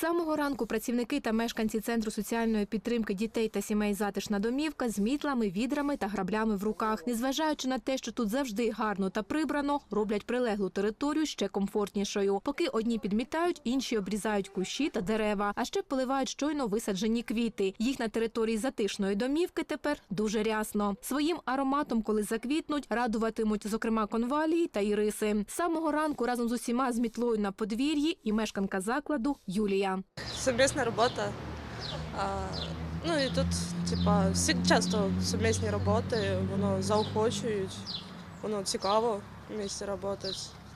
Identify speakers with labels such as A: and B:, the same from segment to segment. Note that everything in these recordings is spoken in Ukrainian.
A: самого ранку працівники та мешканці центру соціальної підтримки дітей та сімей затишна домівка з мітлами, відрами та граблями в руках. Незважаючи на те, що тут завжди гарно та прибрано, роблять прилеглу територію ще комфортнішою. Поки одні підмітають, інші обрізають кущі та дерева, а ще поливають щойно висаджені квіти. Їх на території затишної домівки тепер дуже рясно. Своїм ароматом, коли заквітнуть, радуватимуть зокрема конвалії та іриси. Самого ранку разом з усіма з мітлою на подвір'ї і мешканка закладу Юлія.
B: Совместная работа. А, ну і тут, типа, всі часто совмісні роботи, воно заохочують, воно цікаво вместе працювати.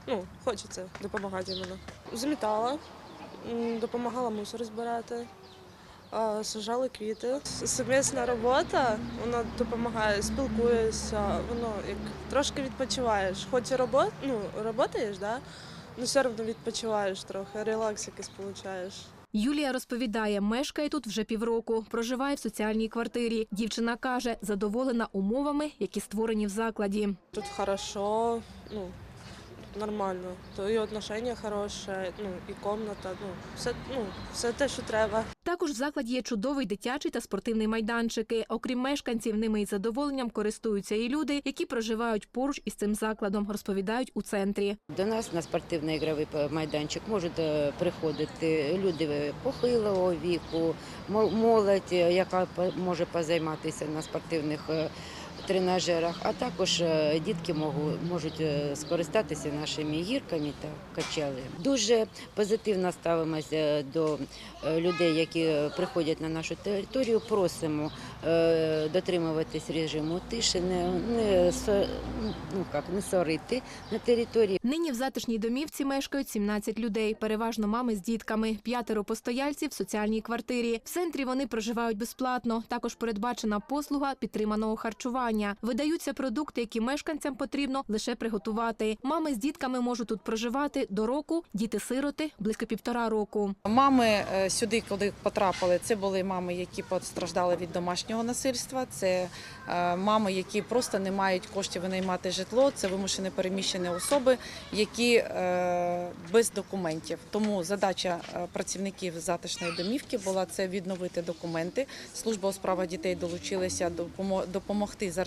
B: Ну, хочеться допомагати іменно. Замітала, допомагала мусор збирати, сажали квіти. С- Совмісна робота, вона допомагає, спілкуєшся, воно як трошки відпочиваєш. Хоч і робот, ну, працюєш, да? Ну все одно відпочиваєш трохи, релакс якийсь получаєш.
A: Юлія розповідає, мешкає тут вже півроку, проживає в соціальній квартирі. Дівчина каже, задоволена умовами, які створені в закладі.
B: Тут хорошо, ну, нормально. То і отношення хороше, ну, і комната, ну, все, ну, все те, що треба.
A: Також в закладі є чудовий дитячий та спортивний майданчики. Окрім мешканців, ними із задоволенням користуються і люди, які проживають поруч із цим закладом, розповідають у центрі.
C: До нас на спортивний ігровий майданчик можуть е, приходити люди похилого віку, молодь, е, яка може позайматися на спортивних е, тренажерах, а також е, дітки можуть е, скористатися нашими гірками та качали. Дуже позитивно ставимося до е, людей, які приходять на нашу територію. Просимо дотримуватись режиму тиші, не, не, ну, як, не сорити на території.
A: Нині в затишній домівці мешкають 17 людей, переважно мами з дітками, п'ятеро постояльців в соціальній квартирі. В центрі вони проживають безплатно. Також передбачена послуга підтриманого харчування. Видаються продукти, які мешканцям потрібно лише приготувати. Мами з дітками можуть тут проживати до року, діти-сироти близько півтора року.
D: Мами е, сюди, коли потрапили, це були мами, які постраждали від домашнього насильства. Це е, мами, які просто не мають коштів винаймати житло. Це вимушені переміщені особи, які е, без документів. Тому задача працівників затишної домівки була це відновити документи. Служба у справах дітей долучилася допомо- допомогти зареєструвати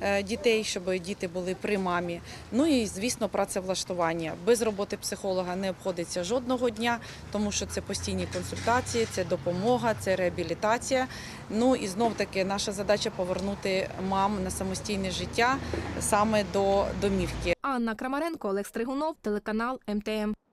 D: е, дітей, щоб діти були при мамі. Ну і звісно, працевлаштування. Без роботи психолога не обходиться жодного дня, тому що це постійні консультації, це допомога, це реабілітація. Ну і знов таки наша задача повернути мам на самостійне життя саме до домівки.
A: Анна Крамаренко, Олег Стригунов, телеканал МТМ.